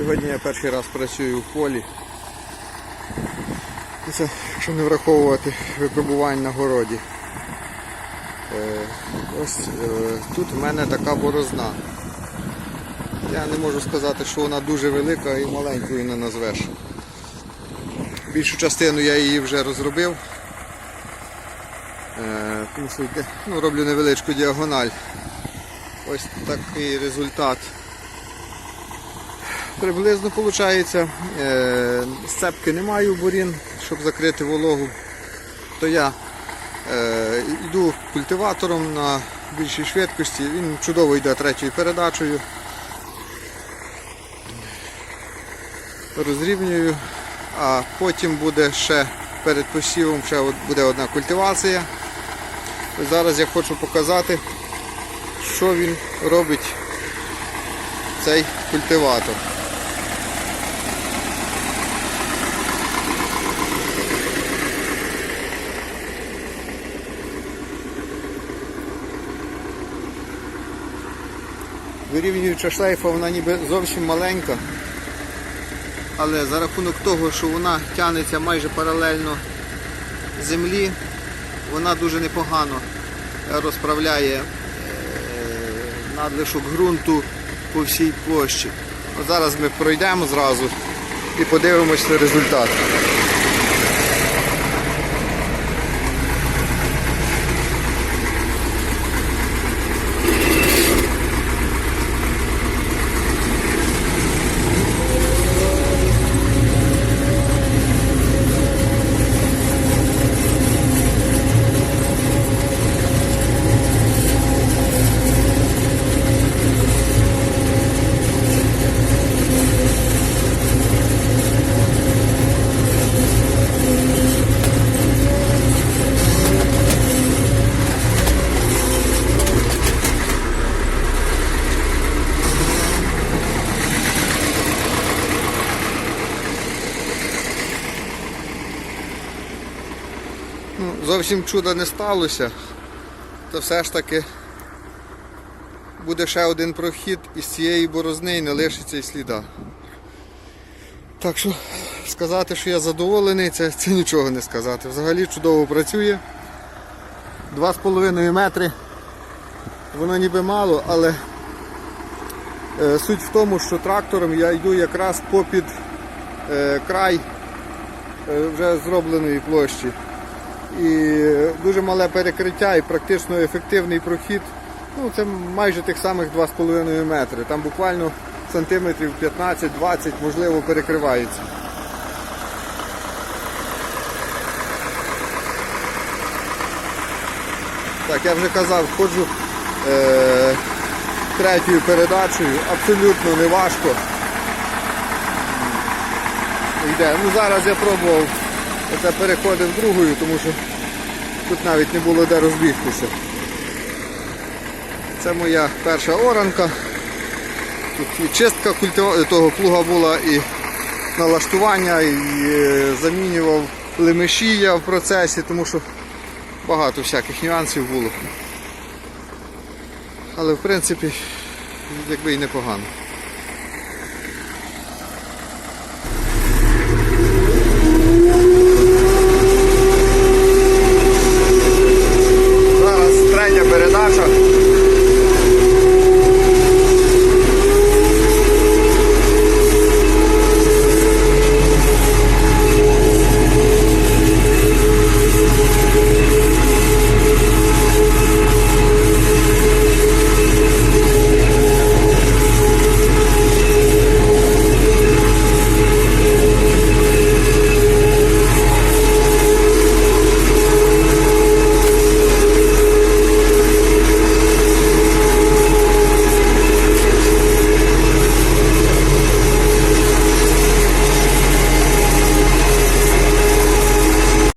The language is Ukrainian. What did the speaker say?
Сьогодні я перший раз працюю в полі. Це, якщо не враховувати випробувань на городі. Е, ось е, тут в мене така борозна. Я не можу сказати, що вона дуже велика і маленькою не назвеш. Більшу частину я її вже розробив. Е, тому ну, роблю невеличку діагональ. Ось такий результат. Приблизно виходить, е, сцепки немає у бурін, щоб закрити вологу, то я е, йду культиватором на більшій швидкості, він чудово йде третьою передачею. Розрівнюю, а потім буде ще перед посівом ще буде одна культивація. Зараз я хочу показати, що він робить цей культиватор. Вирівнююча шлейфа, вона ніби зовсім маленька, але за рахунок того, що вона тягнеться майже паралельно землі, вона дуже непогано розправляє е, надлишок ґрунту по всій площі. Зараз ми пройдемо зразу і подивимося результат. Зовсім чуда не сталося, то все ж таки буде ще один прохід із цієї борозни не лишиться і сліда. Так що сказати, що я задоволений, це, це нічого не сказати. Взагалі чудово працює. 2,5 метри. Воно ніби мало, але е, суть в тому, що трактором я йду якраз попід е, край е, вже зробленої площі і дуже мале перекриття і практично ефективний прохід. Ну, це майже тих самих 2,5 метри. Там буквально сантиметрів 15-20 можливо перекривається. Так, я вже казав, ходжу е, третьою передачею, абсолютно не важко. Йде. Ну, зараз я пробував Оце переходив другою, тому що тут навіть не було де розбігтися. Це моя перша оранка. Тут і чистка культива... того плуга була і налаштування, і е, замінював лемеші я в процесі, тому що багато всяких нюансів було. Але в принципі якби і непогано.